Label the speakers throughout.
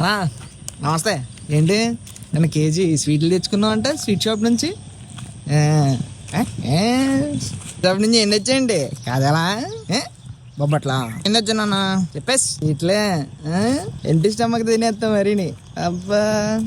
Speaker 1: అన్నా నమస్తే. ఏంటి? నేను కేజీ స్వీట్లు తెచ్చుకున్నావు అంటే స్వీట్ షాప్ నుంచి? షాప్ నుంచి ఏం తెచ్చేయండి? కాదలా? ఏ, బొబ్బట్లా ఏం తెచ్చానన్నా చెప్పేసి. స్వీట్లే ఎంటి స్టమక్ తినేస్తాం మరిని. అబ్బా.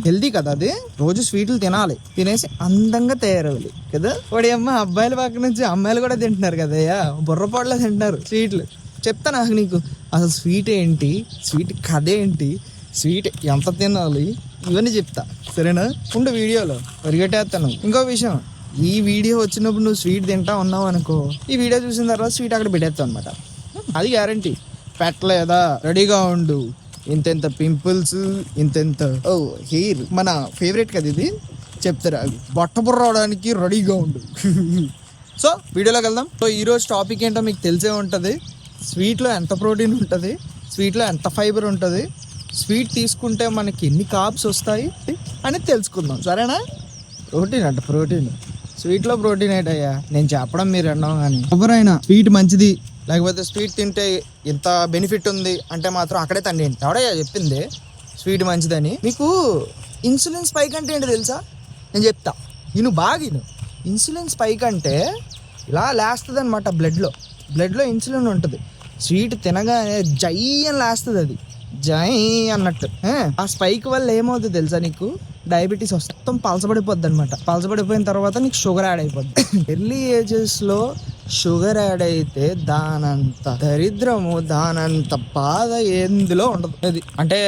Speaker 1: హెల్దీ కదా అది? రోజు స్వీట్లు తినాలి. తినేసి అందంగా తయారవ్వాలి. కదా? వాడి అమ్మ అబ్బాయిల పక్క నుంచి అమ్మాయిలు కూడా తింటున్నారు కదయ్యా బుర్రపాడులో తింటున్నారు స్వీట్లు. చెప్తా నాకు నీకు. అసలు స్వీట్ ఏంటి? స్వీట్ కథ ఏంటి? స్వీట్ ఎంత తినాలి ఇవన్నీ చెప్తా. సరేనా? ఉండు వీడియోలో. పరిగెట్టేస్తాను ఇంకో విషయం. ఈ వీడియో వచ్చినప్పుడు నువ్వు స్వీట్ తింటా ఉన్నావు అనుకో ఈ వీడియో చూసిన తర్వాత స్వీట్ అక్కడ పెట్టేస్తావు అనమాట అది గ్యారంటీ పెట్టలేదా? రెడీగా ఉండు. ఇంతెంత పింపుల్స్ ఇంతెంత ఓ హెయిర్. మన ఫేవరెట్ కదా ఇది? చెప్తారా? బొట్ట బుర్ర అవడానికి రెడీగా ఉండు. సో వీడియోలోకి వెళ్దాం. సో ఈరోజు టాపిక్ ఏంటో మీకు తెలిసే ఉంటుంది. స్వీట్లో ఎంత ప్రోటీన్ ఉంటుంది? స్వీట్లో ఎంత ఫైబర్ ఉంటుంది? స్వీట్ తీసుకుంటే మనకి ఎన్ని కార్బ్స్ వస్తాయి అని తెలుసుకుందాం. సరేనా? ప్రోటీన్ అంట ప్రోటీన్. స్వీట్లో ప్రోటీన్ ఏంటయ్యా? నేను చెప్పడం మీరు అన్నాం కానీ. ఎవరైనా స్వీట్ మంచిది లేకపోతే స్వీట్ తింటే ఇంత బెనిఫిట్ ఉంది అంటే మాత్రం అక్కడే తండ్రి ఎవడయ్యా చెప్పింది? స్వీట్ మంచిదని. మీకు ఇన్సులిన్ స్పైక్ అంటే ఏంటో తెలుసా? నేను చెప్తా. నేను బాగా ఇన్సులిన్ స్పైక్ అంటే ఇలా లేస్తుంది అనమాట బ్లడ్లో బ్లడ్లో ఇన్సులిన్ ఉంటుంది. స్వీట్ తినగానే జై అని లేస్తుంది అది. జై అన్నట్టు. ఆ స్పైక్ వల్ల ఏమవుతుంది తెలుసా నీకు? డయాబెటీస్ వస్తుంది మొత్తం పలసపడిపోద్ది అనమాట పలసపడిపోయిన తర్వాత నీకు షుగర్ యాడ్ అయిపోద్ది. ఎర్లీ ఏజెస్లో షుగర్ యాడ్ అయితే దానంత దరిద్రము దానంత బాధ ఎందులో ఉండదు. అది అంటే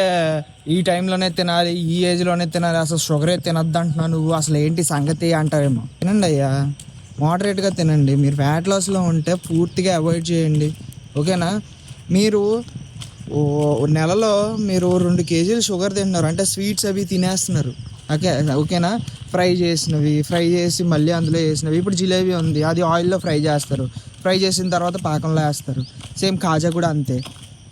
Speaker 1: ఈ టైంలోనే తినాలి ఈ ఏజ్లోనే తినాలి అసలు షుగరే తినద్దు అంటున్నా నువ్వు అసలు ఏంటి సంగతి అంటావేమో తినండి అయ్యా. moderate గా తినండి. మీరు ఫ్యాట్ లాస్లో ఉంటే పూర్తిగా అవాయిడ్ చేయండి. ఓకేనా? మీరు నెలలో మీరు రెండు కేజీలు షుగర్ తింటున్నారు. అంటే స్వీట్స్ అవి తినేస్తున్నారు. ఓకే ఓకేనా? ఫ్రై చేసినవి ఫ్రై చేసి మళ్ళీ అందులో వేసినవి. ఇప్పుడు జిలేబీ ఉంది. అది ఆయిల్లో ఫ్రై చేస్తారు. ఫ్రై చేసిన తర్వాత పాకంలో వేస్తారు. సేమ్ కాజా కూడా అంతే.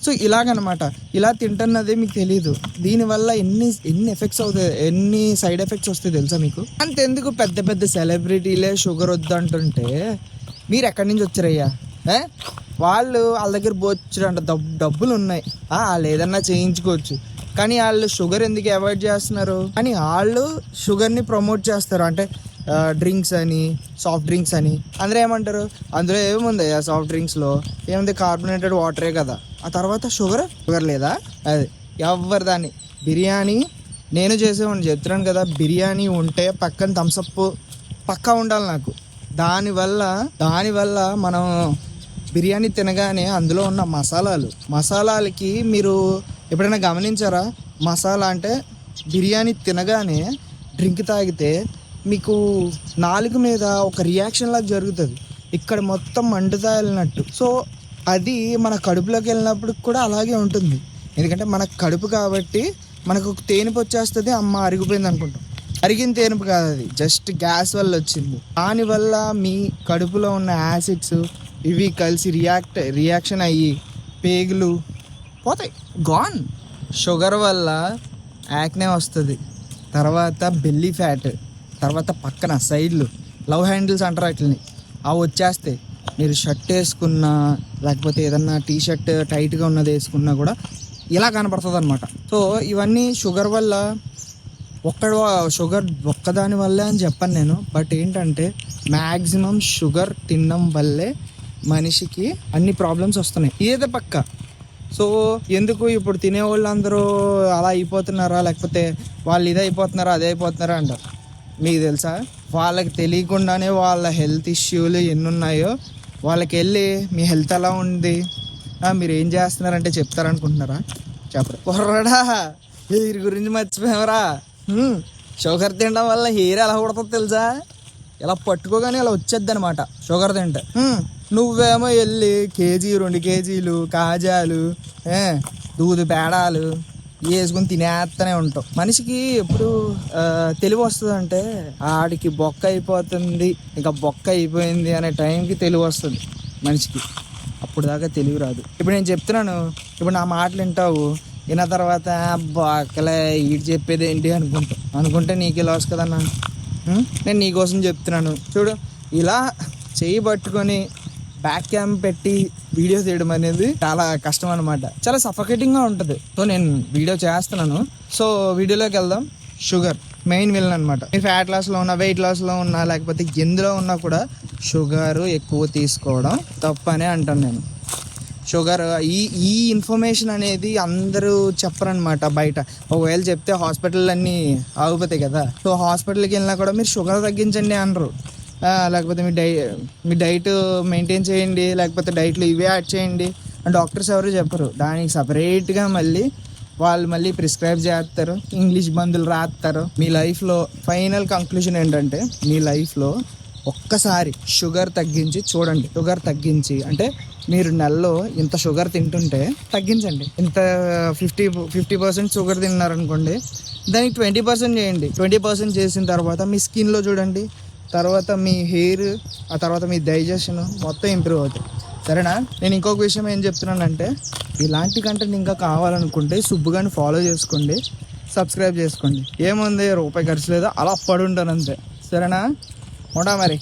Speaker 1: సో ఇలాగనమాట. ఇలా తింటున్నదే మీకు తెలియదు దీనివల్ల ఎన్ని ఎన్ని ఎఫెక్ట్స్ అవుతాయి? ఎన్ని సైడ్ ఎఫెక్ట్స్ వస్తాయి తెలుసా మీకు? అంతెందుకు పెద్ద పెద్ద సెలబ్రిటీలే షుగర్ వద్దంటుంటే మీరు ఎక్కడి నుంచి వచ్చారయ్యా? వాళ్ళు వాళ్ళ దగ్గర బొచ్చుడంట డబ్బు డబ్బులు ఉన్నాయి ఆ, వాళ్ళు ఏదన్నా చేయించుకోవచ్చు. కానీ వాళ్ళు షుగర్ ఎందుకు అవాయిడ్ చేస్తున్నారు? కానీ వాళ్ళు షుగర్ని ప్రమోట్ చేస్తారు. అంటే డ్రింక్స్ అని సాఫ్ట్ డ్రింక్స్ అని. అందరూ ఏమంటారు? అందులో ఏముంది ఆ సాఫ్ట్ డ్రింక్స్లో? ఏముంది? కార్బోనేటెడ్ వాటరే కదా. ఆ తర్వాత షుగర్? షుగర్ లేదా? అది. ఎవరి దాన్ని. బిర్యానీ నేను చేసేవాడిని. చెప్తున్నాను కదా బిర్యానీ ఉంటే పక్కన థమ్సప్ పక్కా ఉండాలి నాకు. దానివల్ల దానివల్ల మనం బిర్యానీ తినగానే అందులో ఉన్న మసాలాలు. మసాలాలకి మీరు ఎప్పుడైనా గమనించారా? మసాలా అంటే బిర్యానీ తినగానే డ్రింక్ తాగితే మీకు నాలుగు మీద ఒక రియాక్షన్ లాగా జరుగుతుంది. ఇక్కడ మొత్తం మండుతా వెళ్ళినట్టు సో అది మన కడుపులోకి వెళ్ళినప్పుడు కూడా అలాగే ఉంటుంది. ఎందుకంటే మన కడుపు కాబట్టి మనకు తేనిపు వచ్చేస్తుంది అమ్మ అరిగిపోయింది అనుకుంటాం. అరిగిన తేనుపు కాదు అది. జస్ట్ గ్యాస్ వల్ల వచ్చింది. దానివల్ల మీ కడుపులో ఉన్న యాసిడ్స్ ఇవి కలిసి రియాక్ట్ రియాక్షన్ అయ్యి పేగులు పోతాయి. గాన్ షుగర్ వల్ల యాక్నే వస్తుంది. తర్వాత బెల్లీ ఫ్యాట్ తర్వాత పక్కన సైడ్లు లవ్ హ్యాండిల్స్ అంటారు వాటిని. అవి వచ్చేస్తాయి. మీరు షర్ట్ వేసుకున్నా లేకపోతే ఏదన్నా టీ షర్ట్ టైట్గా ఉన్నది వేసుకున్నా కూడా ఇలా కనపడుతుంది అనమాట సో ఇవన్నీ షుగర్ వల్ల ఒక్కడ షుగర్ ఒక్కదాని వల్లే అని చెప్పను నేను. బట్ ఏంటంటే మ్యాక్సిమం షుగర్ తినడం వల్లే మనిషికి అన్ని ప్రాబ్లమ్స్ వస్తున్నాయి. ఏదో పక్క. సో ఎందుకు ఇప్పుడు తినే వాళ్ళందరూ అలా అయిపోతున్నారా? లేకపోతే వాళ్ళు ఇది అయిపోతున్నారా అదే అయిపోతున్నారా అంటారు. మీకు తెలుసా? వాళ్ళకి తెలియకుండానే వాళ్ళ హెల్త్ ఇష్యూలు ఎన్ని ఉన్నాయో వాళ్ళకి వెళ్ళి మీ హెల్త్ ఎలా ఉంది? మీరు ఏం చేస్తున్నారంటే చెప్తారనుకుంటున్నారా? చెప్పరు. కుర్రడా హెయిర్ గురించి మర్చిపోయామరా షుగర్ తినడం వల్ల హెయిర్ ఎలా ఉడుతుంది తెలుసా? ఇలా పట్టుకోగానే ఇలా వచ్చేద్ది అనమాట షుగర్ తింటే. నువ్వేమో వెళ్ళి కేజీ రెండు కేజీలు కాజాలు దూదు పేడాలు వేసుకుని తినేస్తూనే ఉంటాం మనిషికి ఎప్పుడు తెలివి వస్తుంది అంటే ఆడికి బొక్క అయిపోతుంది ఇంకా బొక్క అయిపోయింది అనే టైంకి తెలివి వస్తుంది మనిషికి. అప్పుడు దాకా తెలివి రాదు. ఇప్పుడు నేను చెప్తున్నాను ఇప్పుడు నా మాటలు వింటావు విన్న తర్వాత బొక్కలే ఈడు చెప్పేది ఏంటి అనుకుంటా. అనుకుంటే నీకే లాస్ కదన్నా నేను నీకోసం చెప్తున్నాను. చూడు ఇలా చేయి పట్టుకొని బ్యాక్ క్యామ్ పెట్టి వీడియో తీయడం అనేది చాలా కష్టం అనమాట చాలా సఫకేటింగ్గా ఉంటుంది. సో నేను వీడియో చేస్తున్నాను. సో వీడియోలోకి వెళ్దాం. షుగర్ మెయిన్ విలన్ అనమాట మీరు ఫ్యాట్ లాస్లో ఉన్నా వెయిట్ లాస్లో ఉన్నా లేకపోతే ఎందులో ఉన్నా కూడా షుగర్ ఎక్కువ తీసుకోవడం తప్పనే అంటాను నేను. షుగర్ ఈ ఈ ఇన్ఫర్మేషన్ అనేది అందరూ చెప్పరనమాట బయట. ఒకవేళ చెప్తే హాస్పిటల్ అన్నీ ఆగిపోతాయి కదా. సో హాస్పిటల్కి వెళ్ళినా కూడా మీరు షుగర్ తగ్గించండి అనరు. లేకపోతే మీ డై మీ డైట్ మెయింటైన్ చేయండి లేకపోతే డైట్లో ఇవే యాడ్ చేయండి అని డాక్టర్స్ ఎవరు చెప్పరు. దానికి సపరేట్గా మళ్ళీ వాళ్ళు మళ్ళీ ప్రిస్క్రైబ్ చేస్తారు ఇంగ్లీష్ మందులు రాస్తారు. మీ లైఫ్లో ఫైనల్ కంక్లూజన్ ఏంటంటే మీ లైఫ్లో ఒక్కసారి షుగర్ తగ్గించి చూడండి. షుగర్ తగ్గించి అంటే మీరు నెలలో ఇంత షుగర్ తింటుంటే తగ్గించండి. ఇంత ఫిఫ్టీ ఫిఫ్టీ పర్సెంట్ షుగర్ తిన్నారనుకోండి దానికి ట్వంటీ పర్సెంట్ చేయండి. ట్వంటీ పర్సెంట్ చేసిన తర్వాత మీ స్కిన్లో చూడండి. తర్వాత మీ హెయిర్ ఆ తర్వాత మీ డైజెషన్ మొత్తం ఇంప్రూవ్ అవుతాయి. సరేనా? నేను ఇంకొక విషయం ఏం చెప్తున్నానంటే ఇలాంటి కంటెంట్ ఇంకా కావాలనుకుంటే సుబ్బుగాని ఫాలో చేసుకోండి సబ్స్క్రైబ్ చేసుకోండి. ఏముంది? రూపాయి ఖర్చు లేదు? అలా పడి ఉంటాను అంతే. సరేనా? ఉంటా మరి.